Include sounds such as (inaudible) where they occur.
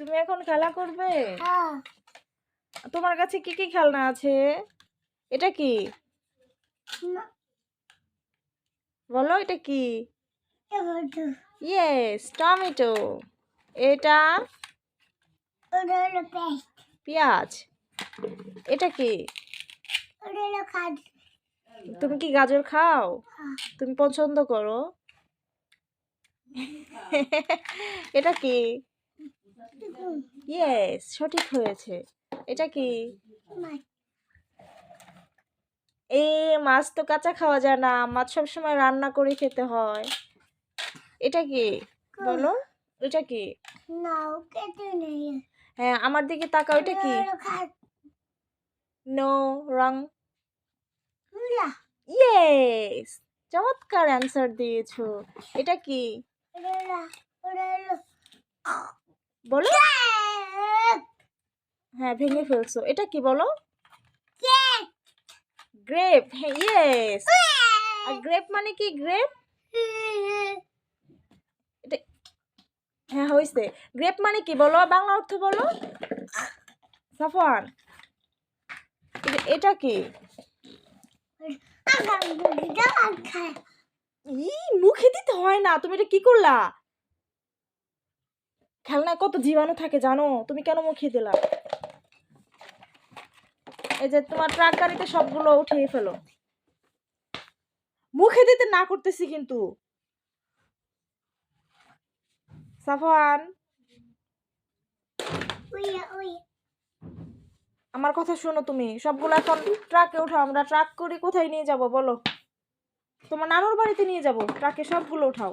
তুমি এখন খেলা করবে? হ্যাঁ। তোমার কাছে কি কি খেলনা আছে? এটা কি? বলো এটা কি? Yes tomato. এটা? পেঁয়াজ। এটা কি? তুমি কি গাজর খাও? হ্যাঁ। তুমি পছন্দ করো? (laughs) এটা কি? ইয়েস সঠিক হয়েছে। এটা কি? এই মাছ তো কাঁচা খাওয়া যায় না। মাছ সবসময় রান্না করে খেতে হয়। এটা কি? বলো। এটা কি? হ্যাঁ আমার দিকে তাকাও। এটা কি? নো। রং ইয়েস চমৎকার অ্যান্সার দিয়েছ। এটা কি? বলো। হ্যাঁ ভেঙে ফেলছো। এটা কি বলো? গ্রেপ হ্যাঁ ইয়েস আর গ্রেপ মানে কি গ্রেপ হ্যাঁ হয়েছে গ্রেপ মানে কি বলো? বাংলা অর্থ বলো। এটা- এটা কি? ই মুখে দিতে হয় না। তুমি এটা কি করলা? খেলনায় কত জীবাণু থাকে জানো? তুমি কেন মুখে দিলা? এই যে তোমার ট্রাক গাড়িতে সবগুলো উঠিয়ে ফেলো। মুখে দিতে না করতেছি কিন্তু। উইয়া আমার কথা শোনো তুমি। সবগুলো এখন ট্রাকে উঠাও আমরা ট্রাক করে কোথায় নিয়ে যাব বলো? তোমার নানুর বাড়িতে নিয়ে যাব ট্রাকে সবগুলো উঠাও।